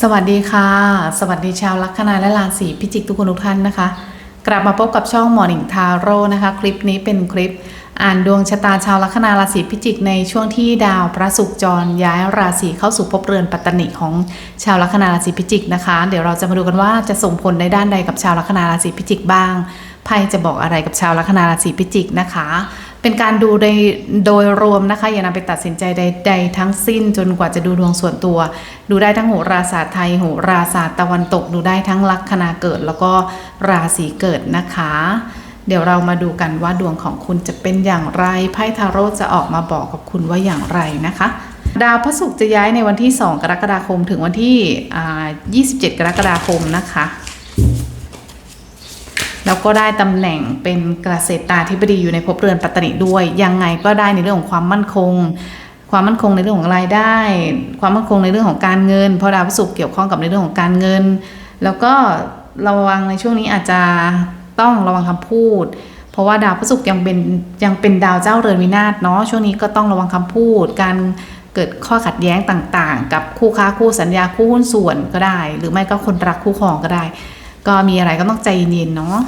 สวัสดีค่ะ สวัสดีชาวลัคนาและราศีพิจิกทุกคนทุกท่านนะคะ กลับมาพบกับช่องหมอหนิงทาโร่นะคะ คลิปนี้เป็นคลิป อ่านดวงชะตาชาวลัคนาราศีพิจิกในช่วงที่ดาวพระศุกร์จรย้ายราศีเข้าสู่ภพเรือนปัตตนิของชาวลัคนาราศีพิจิกนะคะ เดี๋ยวเราจะมาดูกันว่าจะส่งผลในด้านใดกับชาวลัคนาราศีพิจิกบ้างไพ่จะบอกอะไรกับชาวลัคนาราศีพิจิกนะคะ เป็นการดูโดยโดยรวมนะคะ อย่านำไปตัดสินใจใด ๆ ทั้งสิ้นจนกว่าจะดูดวงส่วนตัว ดูได้ทั้งโหราศาสตร์ไทยโหราศาสตร์ตะวันตก ดูได้ทั้งลัคนาเกิด แล้วก็ราศีเกิดนะคะ เดี๋ยวเรามาดูกันว่าดวงของคุณจะเป็นอย่างไรไพ่ทาโร่จะออกมาบอกกับคุณว่าอย่างไรนะคะดาวพระศุกร์จะย้ายในวันที่ 2 กรกฎาคมถึงวันที่ 27 กรกฎาคมนะคะ แล้วก็ได้ตำแหน่งเป็นเกษตราธิบดีอยู่ในภพเรือนปัตตนิด้วย ยังไงก็ได้ในเรื่องของความมั่นคง ความมั่นคงในเรื่องของรายได้ ความมั่นคงในเรื่องของการเงินเพราะดาวพฤหัสเกี่ยวข้องกับในเรื่องของการเงิน แล้วก็ระวังในช่วงนี้อาจจะต้องระวังคำพูด เพราะว่าดาวพฤหัสยังเป็นยังเป็นดาวเจ้าเรือนวินาศเนาะช่วงนี้ก็ต้องระวังคำพูด การเกิดข้อขัดแย้งต่างๆ กับคู่ค้าคู่สัญญาคู่หุ้นส่วนก็ได้ หรือไม่ก็คนรักคู่ครองก็ได้ ก็มีอะไรก็ต้องใจเย็นๆเนาะ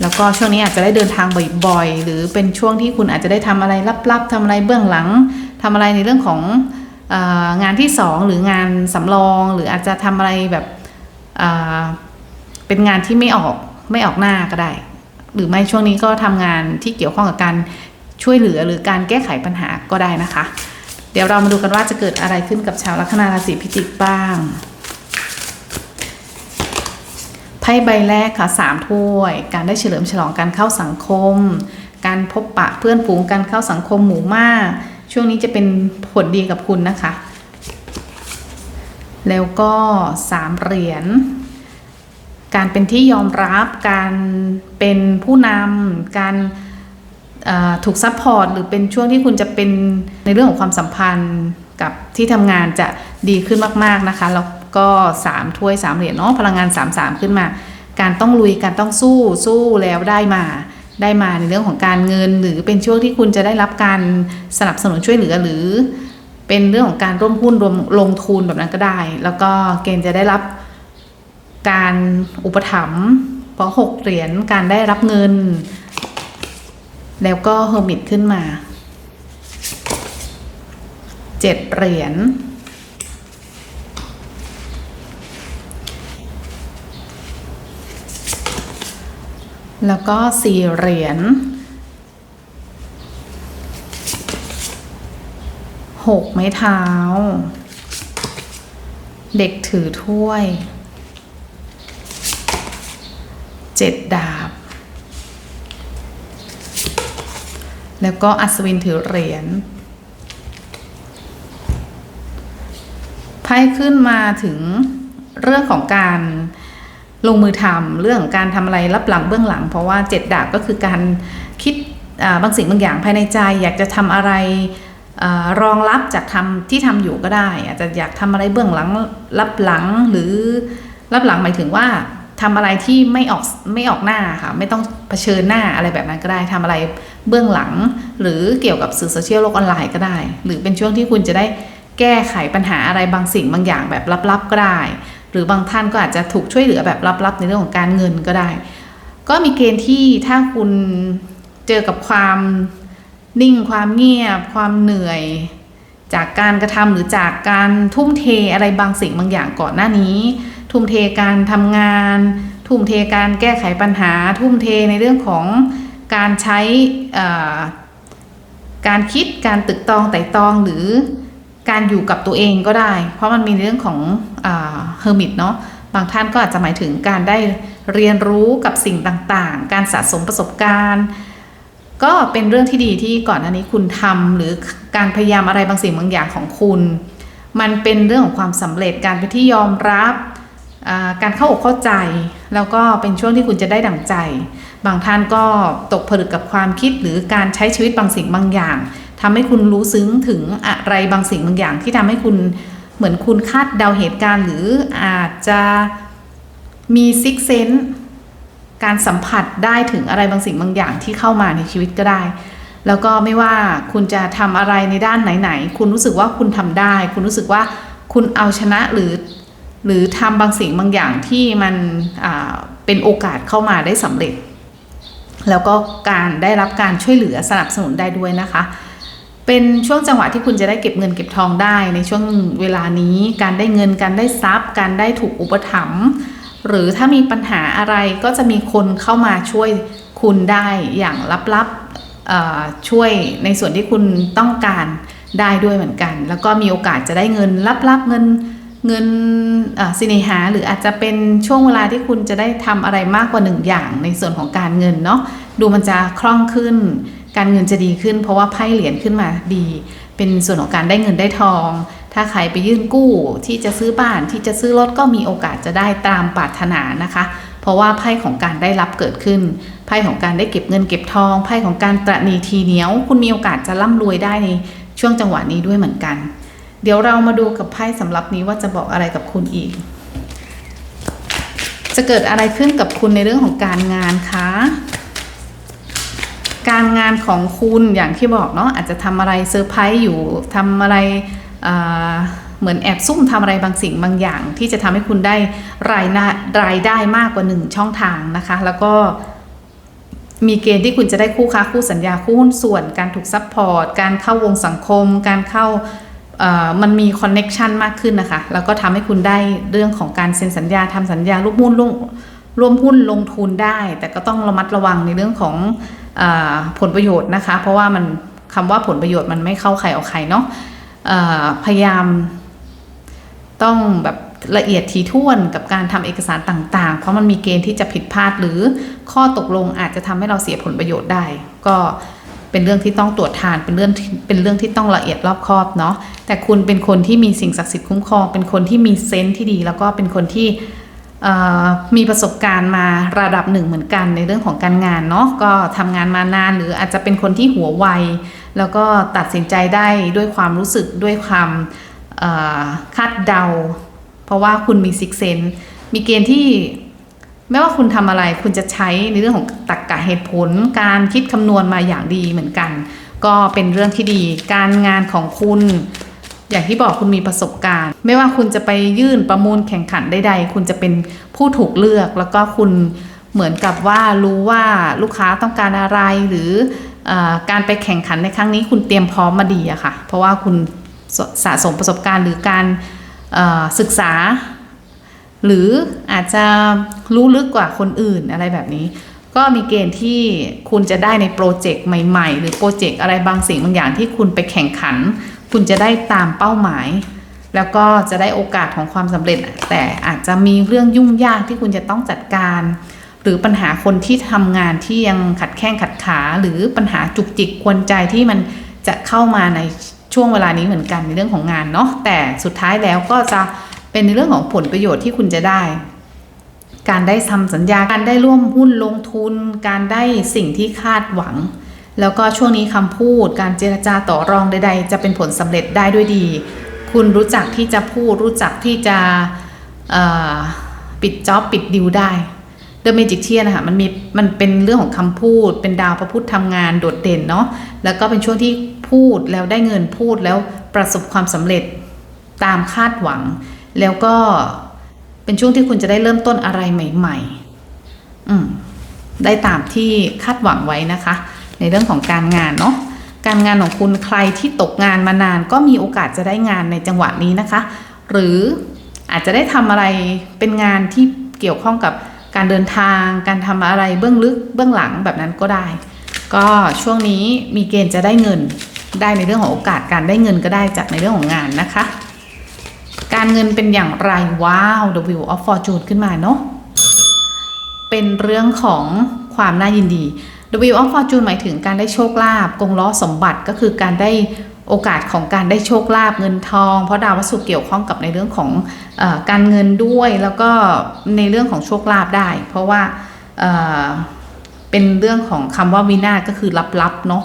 แล้วก็ช่วงนี้อาจจะได้เดินทางบ่อยๆ หรือเป็นช่วงที่คุณอาจจะได้ทำอะไรลับๆทำอะไรเบื้องหลังทำอะไรในเรื่องของอองานที่สองหรืองานสำรองหรืออาจจะทำอะไรแบบเอ่อเป็นงานที่ไม่ออกไม่ออกหน้าก็ได้ หรือไม่ช่วงนี้ก็ทำงานที่เกี่ยวข้องกับการช่วยเหลือหรือการแก้ไขปัญหาก็ได้นะคะ เดี๋ยวเรามาดูกันว่าจะเกิดอะไรขึ้นกับชาวลัคนาราศีพิจิกบ้าง ไพ่ใบแรกค่ะสามถ้วย การได้เฉลิมฉลองการเข้าสังคม การพบปะเพื่อนฝูงการเข้าสังคมหมู่มาก ช่วงนี้จะเป็นผลดีกับคุณนะคะ แล้วก็สามเหรียญการเป็นที่ยอมรับการเป็นผู้นำการถูกซัพพอร์ตหรือเป็นช่วงที่คุณจะเป็นในเรื่องของความสัมพันธ์กับที่ทำงานจะดีขึ้นมาก ๆ นะคะแล้ว ก็สามถ้วยสามเหรียญเนาะพลังงานสามสามขึ้นมา การต้องลุยการต้องสู้สู้แล้วได้มาได้มาในเรื่องของการเงิน หรือเป็นช่วงที่คุณจะได้รับการสนับสนุนช่วยเหลือหรือ เป็นเรื่องของการร่วมหุ้นรวมลงทุนแบบนั้นก็ได้ แล้วก็เกณฑ์จะได้รับการอุปถัมภ์เพราะหกเหรียญการได้รับเงิน แล้วก็เฮอร์มิตขึ้นมาเจ็ดเหรียญ แล้วก็สี่เหรียญหกไม้เท้า เด็กถือถ้วยเจ็ดดาบ แล้วก็อัศวินถือเหรียญไพ่ขึ้นมาถึงเรื่องของการ ลงมือทำเรื่องการทำอะไรรับหลังเบื้องหลัง เพราะว่าเจ็ดดาบก็คือการคิดบางสิ่งบางอย่างภายในใจ อยากจะทำอะไรอรองรับจากทำที่ทำอยู่ก็ได้ อาจจะอยากทำอะไรเบื้องหลังรับหลังหรือรับหลังหมายถึงว่าทำอะไรที่ไม่ออกไม่ออกหน้าค่ะไม่ต้องเผชิญหน้าอะไรแบบนั้นก็ได้ทำอะไรเบื้องหลัง หรือเกี่ยวกับสื่อโซเชียลโลกออนไลน์ก็ได้ หรือเป็นช่วงที่คุณจะได้แก้ไขปัญหาอะไรบางสิ่งบางอย่างแบบลับๆก็ได้ หรือบางท่านก็อาจจะถูกช่วยเหลือแบบลับๆ ในเรื่องของการเงินก็ได้ ก็มีเกณฑ์ที่ถ้าคุณเจอกับความนิ่งความเงียบ ความเหนื่อย จากการกระทำหรือจากการทุ่มเทอะไรบางสิ่งบางอย่างก่อนหน้านี้ ทุ่มเทการทำงาน ทุ่มเทการแก้ไขปัญหา ทุ่มเทในเรื่องของการใช้การคิดการตึกตองไต่ตองหรือ การอยู่กับตัวเองก็ได้ เพราะมันมีเรื่องของเฮอร์มิตเนาะบางท่านก็อาจจะหมายถึงการได้เรียนรู้กับสิ่งต่างๆ การสะสมประสบการณ์ ก็เป็นเรื่องที่ดีที่ก่อนหน้านี้คุณทำหรือการพยายามอะไรบางสิ่งบางอย่างของคุณ มันเป็นเรื่องของความสำเร็จการเป็นที่ยอมรับการเข้าอกเข้าใจ แล้วก็เป็นช่วงที่คุณจะได้ดั่งใจ บางท่านก็ตกผลึกกับความคิดหรือการใช้ชีวิตบางสิ่งบางอย่าง ทำให้คุณรู้ซึ้งถึงอะไรบางสิ่งบางอย่าง ที่ทำให้คุณเหมือนคุณคาดเดาเหตุการณ์ หรืออาจจะมีซิกเซนการสัมผัสได้ถึงอะไรบางสิ่งบางอย่างที่เข้ามาในชีวิตก็ได้ แล้วก็ไม่ว่าคุณจะทำอะไรในด้านไหนๆ คุณรู้สึกว่าคุณทำได้ คุณรู้สึกว่าคุณเอาชนะหรือ หรือทำบางสิ่งบางอย่างที่มันเป็นโอกาสเข้ามาได้สำเร็จ แล้วก็การได้รับการช่วยเหลือสนับสนุนได้ด้วยนะคะ เป็นช่วงจังหวะที่คุณจะได้เก็บเงินเก็บทองได้ในช่วงเวลานี้ การได้เงินการได้ทรัพย์ การได้ถูกอุปถัมภ์หรือถ้ามีปัญหาอะไรก็จะมีคนเข้ามาช่วยคุณได้อย่างลับๆช่วยในส่วนที่คุณต้องการได้ด้วยเหมือนกัน แล้วก็มีโอกาสจะได้เงินลับๆเงินเงินสิเนหาหรืออาจจะเป็นช่วงเวลาที่คุณจะได้ทำอะไรมากกว่าหนึ่งอย่างในส่วนของการเงินเนาะดูมันจะคล่องขึ้น การเงินจะดีขึ้น เพราะว่าไพ่เหรียญขึ้นมาดี เป็นส่วนของการได้เงินได้ทอง ถ้าใครไปยื่นกู้ที่จะซื้อบ้านที่จะซื้อรถก็มีโอกาสจะได้ตามปรารถนานะคะ เพราะว่าไพ่ของการได้รับเกิดขึ้น ไพ่ของการได้เก็บเงินเก็บทอง ไพ่ของการตระนีทีเหนียว คุณมีโอกาสจะร่ำรวยได้ในช่วงจังหวะนี้ด้วยเหมือนกัน เดี๋ยวเรามาดูกับไพ่สำหรับนี้ว่าจะบอกอะไรกับคุณอีก จะเกิดอะไรขึ้นกับคุณในเรื่องของการงานคะ การงานของคุณอย่างที่บอกเนาะอาจจะทำอะไรเซอร์ไพรส์อยู่ทำอะไรเเหมือนแอบซุ่มทำอะไรบางสิ่งบางอย่าง ที่จะทำให้คุณได้รายได้รายได้มากกว่าหนึ่งช่องทางนะคะ แล้วก็มีเกณฑ์ที่คุณจะได้คู่ค้าคู่สัญญาคู่หุ้นส่วน การถูกซัพพอร์ตการเข้าวงสังคม การเข้ามันมีคอนเน็ชันมากขึ้นนะคะ แล้วก็ทำให้คุณได้เรื่องของการเซ็นสัญญาทำสัญญาร่วมหุ้นร่วมร่วมหุ้นลงทุนได้ แต่ก็ต้องระมัดระวังในเรื่องของ ผลประโยชน์นะคะ เพราะว่ามันคำว่าผลประโยชน์มันไม่เข้าใครออกใครเนาะพยายามต้องแบบละเอียดถี่วนกับการทำเอกสารต่าง ๆ เพราะมันมีเกณฑ์ที่จะผิดพลาดหรือข้อตกลงอาจจะทำให้เราเสียผลประโยชน์ได้ ก็เป็นเรื่องที่ต้องตรวจทานเป็นเรื่องเป็นเรื่องที่ต้องละเอียดรอบคอบเนาะแต่คุณเป็นคนที่มีสิ่งศักดิ์สิทธิ์คุ้มครอง เป็นคนที่มีเซนส์ที่ดี แล้วก็เป็นคนที่ มีประสบการณ์มาระดับหนึ่งเหมือนกันในเรื่องของการงานเนาะก็ทำงานมานานหรืออาจจะเป็นคนที่หัวไว แล้วก็ตัดสินใจได้ด้วยความรู้สึกด้วยความคาดเดา เพราะว่าคุณมีซิกเซนมีเกณฑ์ที่ไม่ว่าคุณทำอะไรคุณจะใช้ในเรื่องของตรรกะเหตุผล การคิดคำนวณมาอย่างดีเหมือนกัน ก็เป็นเรื่องที่ดี การงานของคุณ อย่างที่บอกคุณมีประสบการณ์ ไม่ว่าคุณจะไปยื่นประมูลแข่งขันใดๆ คุณจะเป็นผู้ถูกเลือก แล้วก็คุณเหมือนกับว่ารู้ว่าลูกค้าต้องการอะไรหรืออการไปแข่งขันในครั้งนี้คุณเตรียมพร้อมมาดีอะค่ะ เพราะว่าคุณสะสมประสบการณ์หรือการศึกษา หรืออาจจะรู้ลึกกว่าคนอื่นอะไรแบบนี้ ก็มีเกณฑ์ที่คุณจะได้ในโปรเจกต์ใหม่ ๆ หรือโปรเจกต์อะไรบางสิ่งบางอย่างที่คุณไปแข่งขัน คุณจะได้ตามเป้าหมาย แล้วก็จะได้โอกาสของความสำเร็จ แต่อาจจะมีเรื่องยุ่งยากที่คุณจะต้องจัดการ หรือปัญหาคนที่ทำงานที่ยังขัดแข้งขัดขา หรือปัญหาจุกจิกกวนใจที่มันจะเข้ามาในช่วงเวลานี้เหมือนกันในเรื่องของงานเนาะแต่สุดท้ายแล้วก็จะเป็นในเรื่องของผลประโยชน์ที่คุณจะได้ การได้ทำสัญญาการได้ร่วมหุ้นลงทุน การได้สิ่งที่คาดหวัง แล้วก็ช่วงนี้คำพูดการเจรจาต่อรองใด ๆ จะเป็นผลสำเร็จได้ด้วยดี คุณรู้จักที่จะพูดรู้จักที่จะปิดจ็อบปิดดิวได้เดอะเมจิกเทียนะคะมันมีมันเป็นเรื่องของคำพูด เป็นดาวพระพุธทำงานโดดเด่นเนาะแล้วก็เป็นช่วงที่พูดแล้วได้เงินพูดแล้วประสบความสำเร็จตามคาดหวัง แล้วก็เป็นช่วงที่คุณจะได้เริ่มต้นอะไรใหม่ ๆ อืมได้ตามที่คาดหวังไว้นะคะ ในเรื่องของการงานเนาะการงานของคุณใครที่ตกงานมานานก็มีโอกาสจะได้งานในจังหวะนี้นะคะ หรืออาจจะได้ทำอะไรเป็นงานที่เกี่ยวข้องกับการเดินทาง การทำอะไรเบื้องลึกเบื้องหลังแบบนั้นก็ได้ ก็ช่วงนี้มีเกณฑ์จะได้เงินได้ในเรื่องของโอกาสการได้เงินก็ได้จากในเรื่องของงานนะคะ การเงินเป็นอย่างไรว้าว W of Fortune ขึ้นมาเนาะเป็นเรื่องของความน่ายินดี Wheel of Fortune หมายถึงการได้โชคลาภกงล้อสมบัติก็คือการได้โอกาสของการได้โชคลาภเงินทอง เพราะดาววัสดุเกี่ยวข้องกับในเรื่องของอการเงินด้วย แล้วก็ในเรื่องของโชคลาภได้ เพราะว่าเเป็นเรื่องของคำว่าวินาศก็คือลับๆเนาะ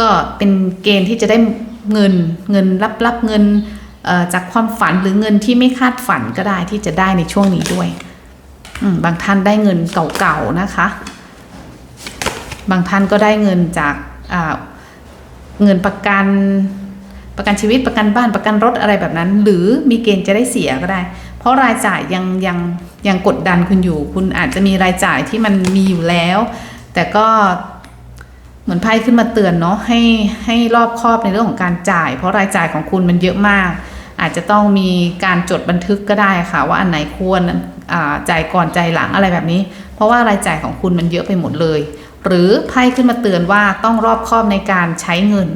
ก็เป็นเกณฑ์ที่จะได้เงินเงินลับๆเงินจากความฝันหรือเงินที่ไม่คาดฝันก็ได้ที่จะได้ในช่วงนี้ด้วยบางท่านได้เงินเก่าๆนะคะ บางท่านก็ได้เงินจากาเงินประกันประกันชีวิตประกันบ้านประกันรถอะไรแบบนั้น หรือมีเกณฑ์จะได้เสียก็ได้ เพราะรายจ่ายยังยังยังกดดันคุณอยู่ คุณอาจจะมีรายจ่ายที่มันมีอยู่แล้ว แต่ก็เหมือนไพ่ขึ้นมาเตือนเนาะให้ให้รอบคอบในเรื่องของการจ่าย เพราะรายจ่ายของคุณมันเยอะมาก อาจจะต้องมีการจดบันทึกก็ได้ค่ะ ว่าอันไหนควรจ่ายก่อนจ่ายหลังอะไรแบบนี้ เพราะว่ารายจ่ายของคุณมันเยอะไปหมดเลย หรือไพ่ขึ้นมาเตือนว่าต้องรอบคอบในการใช้เงิน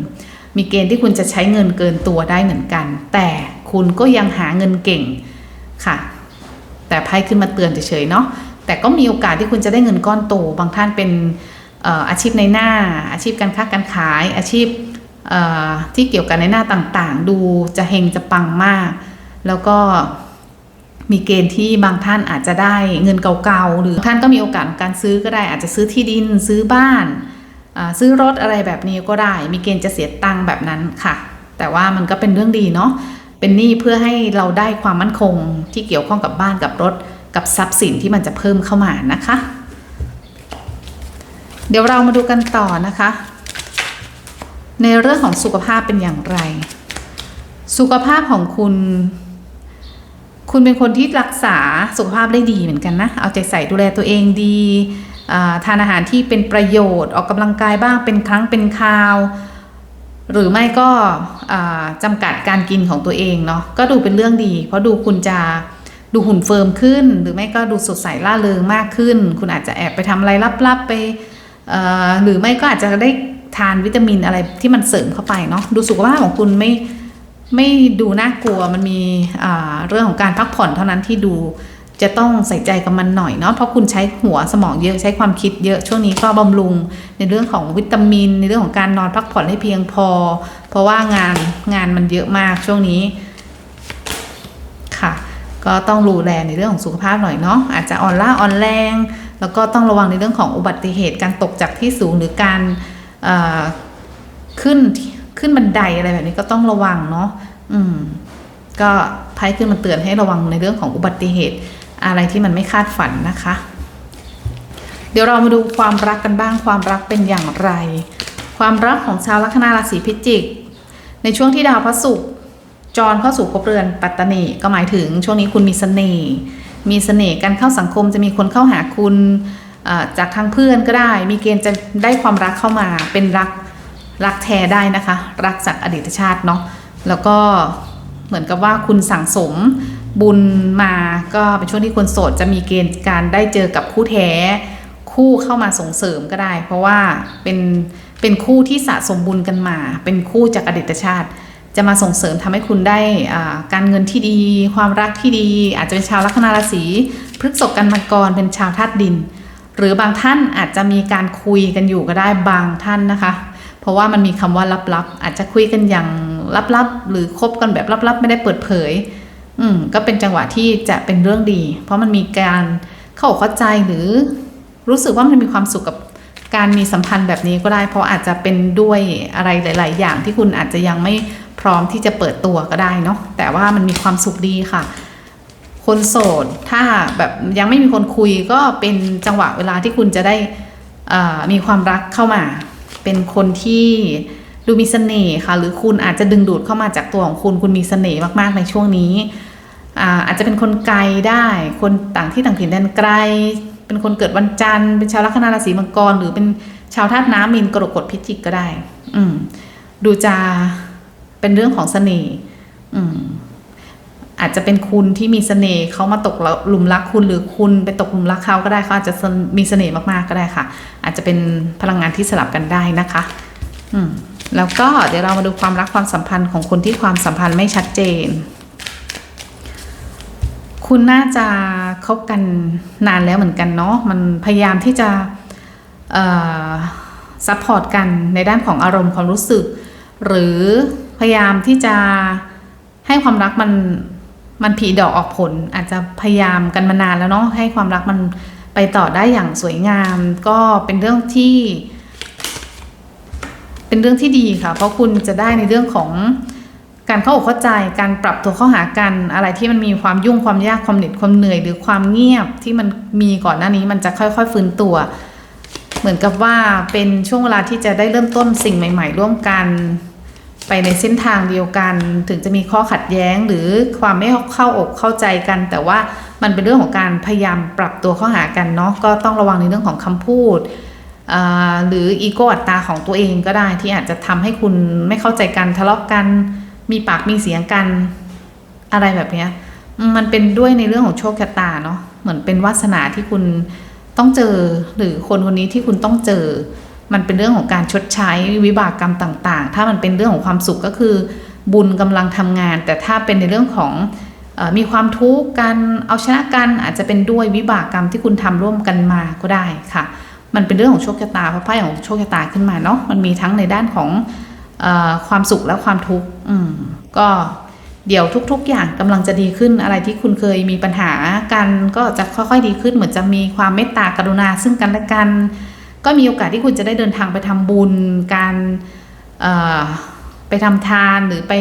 มีเกณฑ์ที่คุณจะใช้เงินเกินตัวได้เหมือนกัน แต่คุณก็ยังหาเงินเก่งค่ะ แต่ไพ่ขึ้นมาเตือนเฉยๆเนาะแต่ก็มีโอกาสที่คุณจะได้เงินก้อนโต บางท่านเป็นอาชีพในหน้า อาชีพการค้าการขาย อาชีพที่เกี่ยวกับในหน้าต่างๆ ดูจะเฮงจะปังมาก แล้วก็ มีเกณฑ์ที่บางท่านอาจจะได้เงินเก่าๆ หรือท่านก็มีโอกาสการซื้อก็ได้อาจจะซื้อที่ดินซื้อบ้านซื้อรถอะไรแบบนี้ก็ได้ มีเกณฑ์จะเสียตังค์แบบนั้นค่ะ แต่ว่ามันก็เป็นเรื่องดีเนาะเป็นหนี้เพื่อให้เราได้ความมั่นคงที่เกี่ยวข้องกับบ้านกับรถ กับทรัพย์สินที่มันจะเพิ่มเข้ามานะคะ เดี๋ยวเรามาดูกันต่อนะคะ ในเรื่องของสุขภาพเป็นอย่างไร สุขภาพของคุณ คุณเป็นคนที่รักษาสุขภาพได้ดีเหมือนกันนะ เอาใจใส่ดูแลตัวเองดีทานอาหารที่เป็นประโยชน์ออกกำลังกายบ้างเป็นครั้งเป็นคราว หรือไม่ก็จำกัดการกินของตัวเองเนาะก็ดูเป็นเรื่องดี เพราะดูคุณจะดูหุ่นเฟิร์มขึ้น หรือไม่ก็ดูสดใสล่าเริงมากขึ้น คุณอาจจะแอบไปทำอะไรลับๆไปหรือไม่ก็อาจจะได้ทานวิตามินอะไรที่มันเสริมเข้าไปเนาะดูสุขภาพของคุณไม่ ไม่ดูน่ากลัวมันมีเรื่องของการพักผ่อนเท่านั้นที่ดูจะต้องใส่ใจกับมันหน่อยเนาะเพราะคุณใช้หัวสมองเยอะใช้ความคิดเยอะช่วงนี้ก็บำรุงในเรื่องของวิตามิน ในเรื่องของการนอนพักผ่อนให้เพียงพอ เพราะว่างานงานมันเยอะมากช่วงนี้ค่ะ ก็ต้องดูแลในเรื่องของสุขภาพหน่อยเนาะอาจจะอ่อนล้าอ่อนแรง แล้วก็ต้องระวังในเรื่องของอุบัติเหตุการตกจากที่สูงหรือการขึ้น ขึ้นบันไดอะไรแบบนี้ก็ต้องระวังเนาะอืม ก็ไพ่ขึ้นมาเตือนให้ระวังในเรื่องของอุบัติเหตุ อะไรที่มันไม่คาดฝันนะคะ เดี๋ยวเรามาดูความรักกันบ้างความรักเป็นอย่างไร ความรักของชาวลัคนาราศีพิจิก ในช่วงที่ดาวพระศุกร์จรเข้าสู่ภพเรือนปัตตานีก็หมายถึงช่วงนี้คุณมีเสน่ห์มีเสน่ห์การเข้าสังคมจะมีคนเข้าหาคุณจากทางเพื่อนก็ได้ มีเกณฑ์จะได้ความรักเข้ามาเป็นรัก รักแท้ได้นะคะ รักจากอดีตชาติเนาะแล้วก็เหมือนกับว่าคุณสั่งสมบุญมาก็เป็นช่วงที่คนโสดจะมีเกณฑ์การได้เจอกับคู่แท้ คู่เข้ามาส่งเสริมก็ได้ เพราะว่าเป็นเป็นคู่ที่สะสมบุญกันมา เป็นคู่จากอดีตชาติ จะมาส่งเสริมทำให้คุณได้การเงินที่ดี ความรักที่ดี อาจจะเป็นชาวลัคนาราศีพฤกษกันมังกรเป็นชาวธาตุดิน หรือบางท่านอาจจะมีการคุยกันอยู่ก็ได้บางท่านนะคะ เพราะว่ามันมีคำว่าลับๆ อาจจะคุยกันอย่างลับๆ หรือคบกันแบบลับๆ ไม่ได้เปิดเผย อืมก็เป็นจังหวะที่จะเป็นเรื่องดี เพราะมันมีการเข้าอกเข้าใจหรือรู้สึกว่ามันมีความสุขกับการมีสัมพันธ์แบบนี้ก็ได้ เพราะอาจจะเป็นด้วยอะไรหลาย ๆ อย่างที่คุณอาจจะยังไม่พร้อมที่จะเปิดตัวก็ได้เนาะแต่ว่ามันมีความสุขดีค่ะ คนโสดถ้าแบบยังไม่มีคนคุยก็เป็นจังหวะเวลาที่คุณจะได้อ่อมีความรักเข้ามา เป็นคนที่ดูมีเสน่ห์ค่ะ หรือคุณอาจจะดึงดูดเข้ามาจากตัวของคุณคุณมีเสน่ห์มากๆในช่วงนี้อาจจะเป็นคนไกลได้ คนต่างที่ต่างถิ่นแดนไกล เป็นคนเกิดวันจันทร์ เป็นชาวลัคนาราศีมังกร หรือเป็นชาวธาตุน้ำมีนกรกฎพิจิกก็ได้ อืดูจะเป็นเรื่องของเสน่ห์อืม อาจจะเป็นคุณที่มีเสน่ห์เขามาตกหลุมรักคุณหรือคุณไปตกหลุมรักเขาก็ได้เขาอาจจะมีเสน่ห์มากๆก็ได้ค่ะ อาจจะเป็นพลังงานที่สลับกันได้นะคะ อืมแล้วก็เดี๋ยวเรามาดูความรักความสัมพันธ์ของคนที่ความสัมพันธ์ไม่ชัดเจน คุณน่าจะคบกันนานแล้วเหมือนกันเนาะมันพยายามที่จะซัพพอร์ตกันในด้านของอารมณ์ความรู้สึก หรือพยายามที่จะให้ความรักมัน มันผีดอกออกผลอาจจะพยายามกันมานานแล้วเนาะให้ความรักมันไปต่อได้อย่างสวยงาม ก็เป็นเรื่องที่ เป็นเรื่องที่ดีค่ะ เพราะคุณจะได้ในเรื่องของการเข้าอกเข้าใจการปรับตัวเข้าหากันอะไรที่มันมีความยุ่งความยากความเหน็ดความเหนื่อย หรือความเงียบที่มันมีก่อนหน้านี้มันจะค่อย ๆ ฟื้นตัว เหมือนกับว่าเป็นช่วงเวลาที่จะได้เริ่มต้นสิ่งใหม่ ๆ ร่วมกัน ไปในเส้นทางเดียวกัน ถึงจะมีข้อขัดแย้งหรือความไม่เข้าอกเข้าใจกัน แต่ว่ามันเป็นเรื่องของการพยายามปรับตัวเข้าหากันเนาะก็ต้องระวังในเรื่องของคำพูดหรืออีโก้อัตตาของตัวเองก็ได้ที่อาจจะทำให้คุณไม่เข้าใจกันทะเลาะกัน มีปากมีเสียงกันอะไรแบบนี้มมันเป็นด้วยในเรื่องของโชคชะตาเนาะเหมือนเป็นวาสนาที่คุณต้องเจอหรือคนคนนี้ที่คุณต้องเจอ มันเป็นเรื่องของการชดใช้วิบากกรรมต่างๆ ถ้ามันเป็นเรื่องของความสุขก็คือ บุญกำลังทำงาน แต่ถ้าเป็นในเรื่องของออมีความทุกข์กันเอาชนะกันอาจจะเป็นด้วยวิบากกรรมที่คุณทำร่วมกันมาก็ได้ค่ะ มันเป็นเรื่องของโชคชะตาเพราะไพ่ของโชคชะตาขึ้นมาเนาะมันมีทั้งในด้านของออความสุขและความทุกข์ก็เดี๋ยวทุก ๆ อย่างกำลังจะดีขึ้นอะไรที่คุณเคยมีปัญหากันก็จะค่อยๆดีขึ้นเหมือนจะมีความเมตตากรุณาซึ่งกันและกัน ก็มีโอกาสที่คุณจะได้เดินทางไปทำบุญ การไปทำทานหรือไป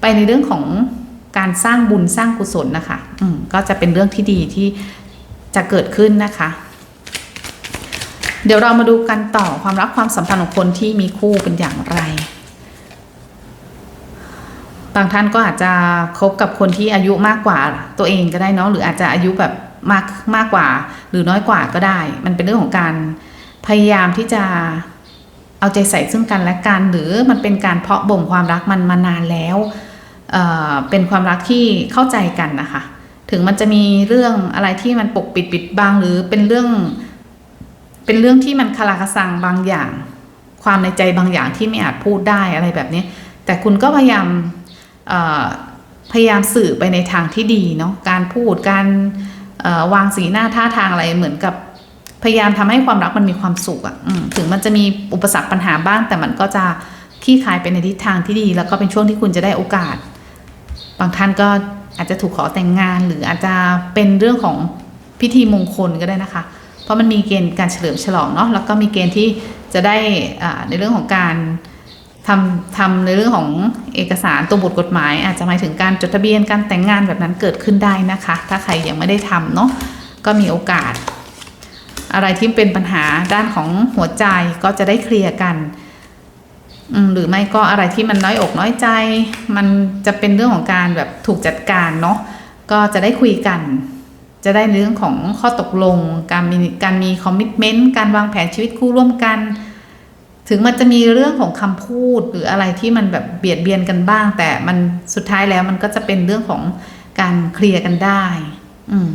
ไปในเรื่องของการสร้างบุญสร้างกุศลนะคะก็จะเป็นเรื่องที่ดีที่จะเกิดขึ้นนะคะ เดี๋ยวเรามาดูกันต่อความรักความสัมพันธ์ของคนที่มีคู่เป็นอย่างไร บางท่านก็อาจจะคบกับคนที่อายุมากกว่าตัวเองก็ได้เนาะหรืออาจจะอายุแบบ มากมากกว่า หรือน้อยกว่าก็ได้ มันเป็นเรื่องของการพยายามที่จะเอาใจใส่ซึ่งกันและกัน หรือมันเป็นการเพาะบ่มความรักมันมานานแล้วเเป็นความรักที่เข้าใจกันนะคะ ถึงมันจะมีเรื่องอะไรที่มันปกปิดปิดบังหรือเป็นเรื่อง เป็นเรื่องที่มันคาราคาซังบางอย่าง ความในใจบางอย่างที่ไม่อาจพูดได้อะไรแบบนี้ แต่คุณก็พยายามพยายามสื่อไปในทางที่ดีเนาะการพูดการ วางสีหน้าท่าทางอะไรเหมือนกับพยายามทำให้ความรักมันมีความสุขอะ่ะถึงมันจะมีอุปสรรคปัญหาบ้าง แต่มันก็จะขี้คายไปในทิศทางที่ดี แล้วก็เป็นช่วงที่คุณจะได้โอกาส บางท่านก็อาจจะถูกขอแต่งงาน หรืออาจจะเป็นเรื่องของพิธีมงคลก็ได้นะคะ เพราะมันมีเกณฑ์การเฉลิมฉลองเนาะแล้วก็มีเกณฑ์ที่จะได้อ่าในเรื่องของการ ทำทำในเรื่องของเอกสารตัวบทกฎหมาย อาจจะหมายถึงการจดทะเบียนการแต่งงานแบบนั้นเกิดขึ้นได้นะคะ ถ้าใครยังไม่ได้ทำเนาะก็มีโอกาส อะไรที่เป็นปัญหาด้านของหัวใจก็จะได้เคลียร์กันหรือไม่ก็อะไรที่มันน้อยอกน้อยใจ มันจะเป็นเรื่องของการแบบถูกจัดการเนาะก็จะได้คุยกัน จะได้ในเรื่องของข้อตกลง การมีการมีคอมมิชเมนต์การวางแผนชีวิตคู่ร่วมกัน ถึงมันจะมีเรื่องของคำพูดหรืออะไรที่มันแบบเบียดเบียนกันบ้าง แต่มันสุดท้ายแล้วมันก็จะเป็นเรื่องของการเคลียร์กันได้ อืม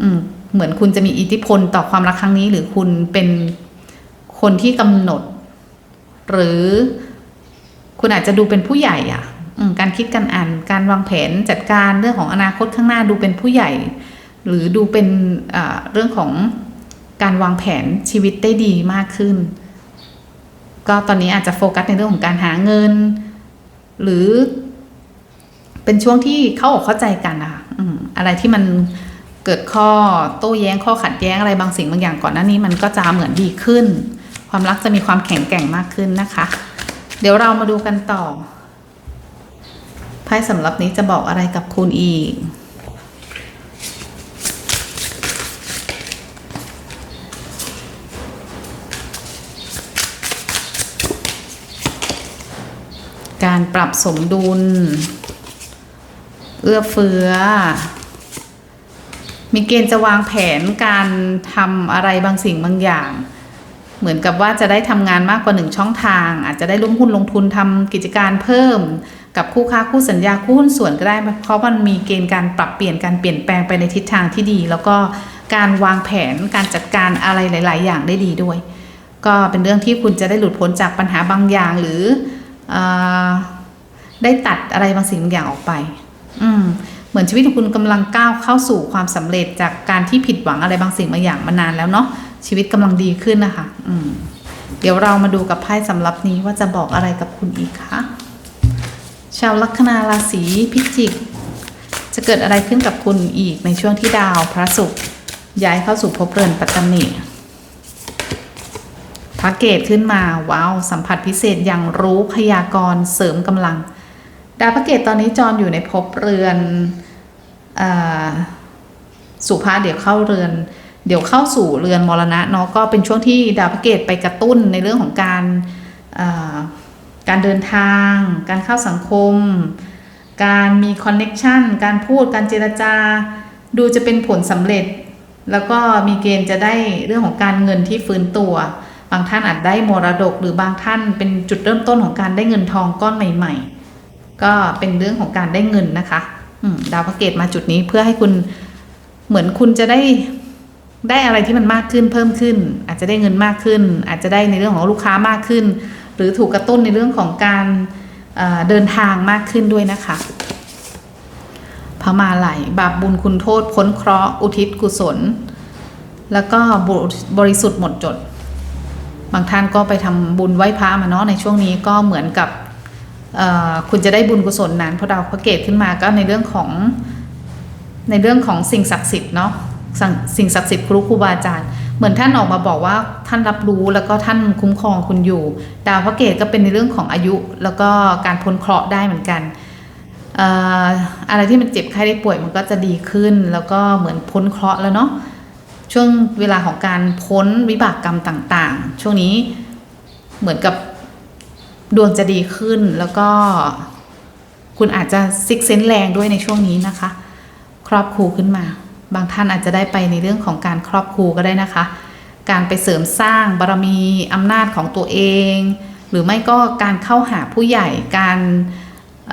อืม เหมือนคุณจะมีอิทธิพลต่อความรักครั้งนี้ หรือคุณเป็นคนที่กำหนด หรือคุณอาจจะดูเป็นผู้ใหญ่อะอืมการคิดการอ่านการวางแผนจัดการเรื่องของอนาคตข้างหน้าดูเป็นผู้ใหญ่ หรือดูเป็นเรื่องของการวางแผนชีวิตได้ดีมากขึ้น ก็ตอนนี้อาจจะโฟกัสในเรื่องของการหาเงิน หรือ เป็นช่วงที่เข้าอกเข้าใจกันนะคะอืมอะไรที่มันเกิดข้อโต้แย้งข้อขัดแย้งอะไรบางสิ่งบางอย่างก่อนหน้านี้มันก็จะเหมือนดีขึ้น ความรักจะมีความแข็งแกร่งมากขึ้นนะคะ เดี๋ยวเรามาดูกันต่อไพ่สำหรับนี้จะบอกอะไรกับคุณอีก การปรับสมดุล เอื้อเฟื้อ มีเกณฑ์จะวางแผนการทำอะไรบางสิ่งบางอย่าง เหมือนกับว่าจะได้ทำงานมากกว่าหนึ่งช่องทาง อาจจะได้ร่วมหุ้นลงทุนทำกิจการเพิ่ม กับคู่ค้าคู่สัญญาคู่หุ้นส่วนก็ได้ เพราะมันมีเกณฑ์การปรับเปลี่ยนการเปลี่ยนแปลงไปในทิศทางที่ดี แล้วก็การวางแผนการจัดการอะไรหลาย ๆ อย่างได้ดีด้วย ก็เป็นเรื่องที่คุณจะได้หลุดพ้นจากปัญหาบางอย่างหรือเออ ได้ตัดอะไรบางสิ่งบางอย่างออกไป อืมเหมือนชีวิตของคุณกำลังก้าวเข้าสู่ความสำเร็จจากการที่ผิดหวังอะไรบางสิ่งบางอย่างมานานแล้วเนาะชีวิตกำลังดีขึ้นนะคะ อืม เดี๋ยวเรามาดูกับไพ่สำหรับนี้ว่าจะบอกอะไรกับคุณอีกคะชาวลัคนาราศีพิจิก จะเกิดอะไรขึ้นกับคุณอีกในช่วงที่ดาวพระศุกร์ย้ายเข้าสู่ภพเรือนปัตตานี พระเกตขึ้นมา ว้าว สัมผัสพิเศษอย่างรู้พยากรณ์เสริมกำลัง ดาวพระเกตตอนนี้จรอยู่ในภพเรือนอสุภาเดี๋ยวเข้าเรือน เดี๋ยวเข้าสู่เรือนมรณะเนาะก็เป็นช่วงที่ดาวพระเกตไปกระตุ้นในเรื่องของการการเดินทาง การเข้าสังคม การมีคอนเน็ชันการพูดการเจรจา ดูจะเป็นผลสำเร็จ แล้วก็มีเกณฑ์จะได้เรื่องของการเงินที่ฟื้นตัว บางท่านอาจได้มรดก หรือบางท่านเป็นจุดเริ่มต้นของการได้เงินทองก้อนใหม่ ๆ ก็เป็นเรื่องของการได้เงินนะคะดาวพระเกตมาจุดนี้เพื่อให้คุณเหมือนคุณจะได้ได้อะไรที่มันมากขึ้นเพิ่มขึ้น อาจจะได้เงินมากขึ้น อาจจะได้ในเรื่องของลูกค้ามากขึ้น หรือถูกกระตุ้นในเรื่องของการเอ่อเดินทางมากขึ้นด้วยนะคะพระมาไหลบาปบุญคุณโทษพ้นเคราะห์อุทิศกุศล แล้วก็บุบริสุทธิ์หมดจด บางท่านก็ไปทำบุญไหว้พระมาเนาะในช่วงนี้ก็เหมือนกับคุณจะได้บุญกุศลนั้นเพราะดาวพระเกตขึ้นมาก็ในเรื่องของในเรื่องของสิ่งศักดิ์สิทธิ์เนาะสิ่งศักดิ์สิทธิ์ครูครูบาอาจารย์เหมือนท่านออกมาบอกว่าท่านรับรู้แล้วก็ท่านคุ้มครองคุณอยู่ ดาวพระเกตก็เป็นในเรื่องของอายุ แล้วก็การพ้นเคราะห์ได้เหมือนกันอะไรที่มันเจ็บไข้ได้ป่วยมันก็จะดีขึ้น แล้วก็เหมือนพ้นเคราะห์แล้วเนาะ ช่วงเวลาของการพ้นวิบากกรรมต่างๆ ช่วงนี้เหมือนกับดวงจะดีขึ้นแล้วก็คุณอาจจะซิกเซนแรงด้วยในช่วงนี้นะคะ ครอบครูขึ้นมา บางท่านอาจจะได้ไปในเรื่องของการครอบครูก็ได้นะคะ การไปเสริมสร้างบารมีอำนาจของตัวเอง หรือไม่ก็การเข้าหาผู้ใหญ่การเ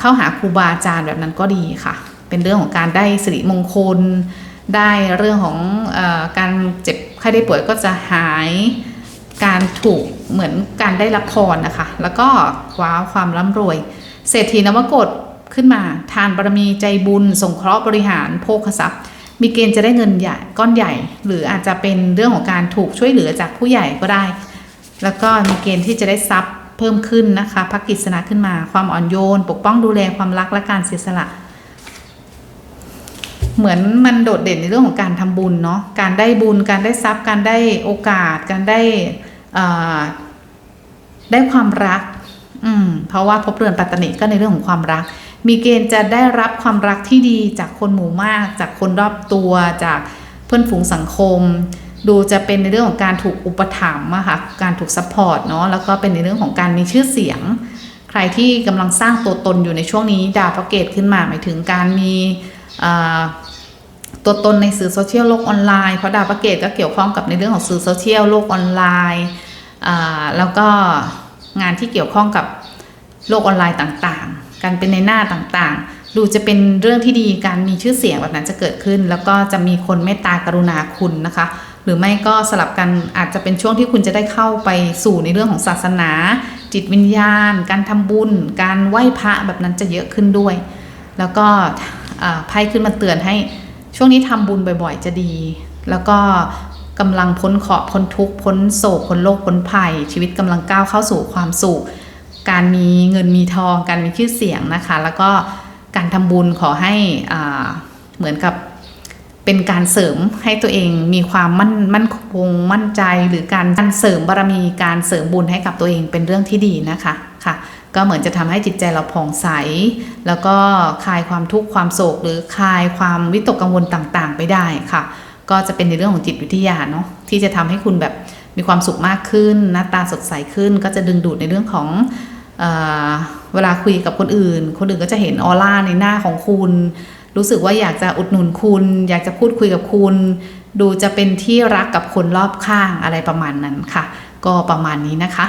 เข้าหาครูบาอาจารย์แบบนั้นก็ดีค่ะ เป็นเรื่องของการได้สิริมงคล ได้เรื่องของอการเจ็บไข้ได้ป่วยก็จะหายการถูกเหมือนการได้รับพรนะคะ แล้วก็คว้าความร่ำรวย เศรษฐีนวโกฏขึ้นมา ทานบารมีใจบุญ สงเคราะห์บริหารโภคทรัพย์ มีเกณฑ์จะได้เงินใหญ่ก้อนใหญ่ หรืออาจจะเป็นเรื่องของการถูกช่วยเหลือจากผู้ใหญ่ก็ได้ แล้วก็มีเกณฑ์ที่จะได้ทรัพย์เพิ่มขึ้นนะคะพักกิจสนะขึ้นมา ความอ่อนโยน ปกป้องดูแลความรักและการเสียสละ เหมือนมันโดดเด่นในเรื่องของการทำบุญเนาะการได้บุญการได้ทรัพย์ การได้โอกาส การได้ได้ความรัก อืมเพราะว่าพบเรือนปัตตนิก็ในเรื่องของความรัก มีเกณฑ์จะได้รับความรักที่ดีจากคนหมู่มาก จากคนรอบตัวจากเพื่อนฝูงสังคม ดูจะเป็นในเรื่องของการถูกอุปถัมภ์อะค่ะการถูกซัพพอร์ตเนาะแล้วก็เป็นในเรื่องของการมีชื่อเสียง ใครที่กำลังสร้างตัวตนอยู่ในช่วงนี้ดาวพระเกตขึ้นมาหมายถึงการมี ตัวตนในสื่อโซเชียลโลกออนไลน์เพราะดาวพระเกตก็เกี่ยวข้องกับในเรื่องของสื่อโซเชียลโลกออนไลน์แล้วก็งานที่เกี่ยวข้องกับโลกออนไลน์ต่างๆ การเป็นในหน้าต่างๆ ดูจะเป็นเรื่องที่ดีการมีชื่อเสียงแบบนั้นจะเกิดขึ้น แล้วก็จะมีคนเมตตากรุณาคุณนะคะ หรือไม่ก็สลับกันอาจจะเป็นช่วงที่คุณจะได้เข้าไปสู่ในเรื่องของศาสนา จิตวิญญาณ การทำบุญ การไหว้พระแบบนั้นจะเยอะขึ้นด้วย แล้วก็ไพ่ขึ้นมาเตือนให้ ช่วงนี้ทำบุญบ่อยๆ จะดี แล้วก็กำลังพ้นเคราะห์พ้นทุกข์พ้นโศกพ้นโรคพ้นภัย ชีวิตกำลังก้าวเข้าสู่ความสุข การมีเงินมีทอง การมีชื่อเสียงนะคะ แล้วก็การทำบุญขอให้อ่าเหมือนกับเป็นการเสริมให้ตัวเองมีความมั่นมั่นคงมั่นใจหรือการการเสริมบารมีการเสริมบุญให้กับตัวเองเป็นเรื่องที่ดีนะคะค่ะ ก็เหมือนจะทำให้จิตใจเราผ่องใส แล้วก็คลายความทุกข์ความโศก หรือคลายความวิตกกังวลต่างๆ ไปได้ค่ะ ก็จะเป็นในเรื่องของจิตวิทยาเนาะที่จะทำให้คุณแบบมีความสุขมากขึ้น หน้าตาสดใสขึ้น ก็จะดึงดูดในเรื่องของเออเวลาคุยกับคนอื่น คนอื่นก็จะเห็นออร่าในหน้าของคุณ รู้สึกว่าอยากจะอุดหนุนคุณ อยากจะพูดคุยกับคุณ ดูจะเป็นที่รักกับคนรอบข้างอะไรประมาณนั้นค่ะ ก็ประมาณนี้นะคะ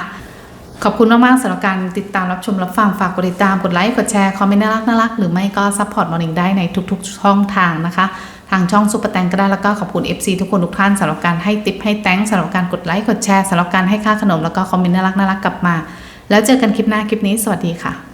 ขอบคุณมาก ๆสำหรับการติดตามรับชมรับฟังฝากกดติดตาม กดไลค์ กดแชร์ คอมเมนต์น่ารักน่ารักหรือไม่ก็ซัพพอร์ตมอร์นิ่งได้ในทุก ๆ ช่องทางนะคะ ทางช่องซุปเปอร์แตงก็ได้แล้วก็ขอบคุณ FC ทุกคนทุกท่านสำหรับการให้ติปให้แตงสำหรับการกดไลค์กดแชร์สำหรับการให้ค่าขนมแล้วก็คอมเมนต์น่ารักน่ารักกลับมา แล้วเจอกันคลิปหน้าคลิปนี้สวัสดีค่ะ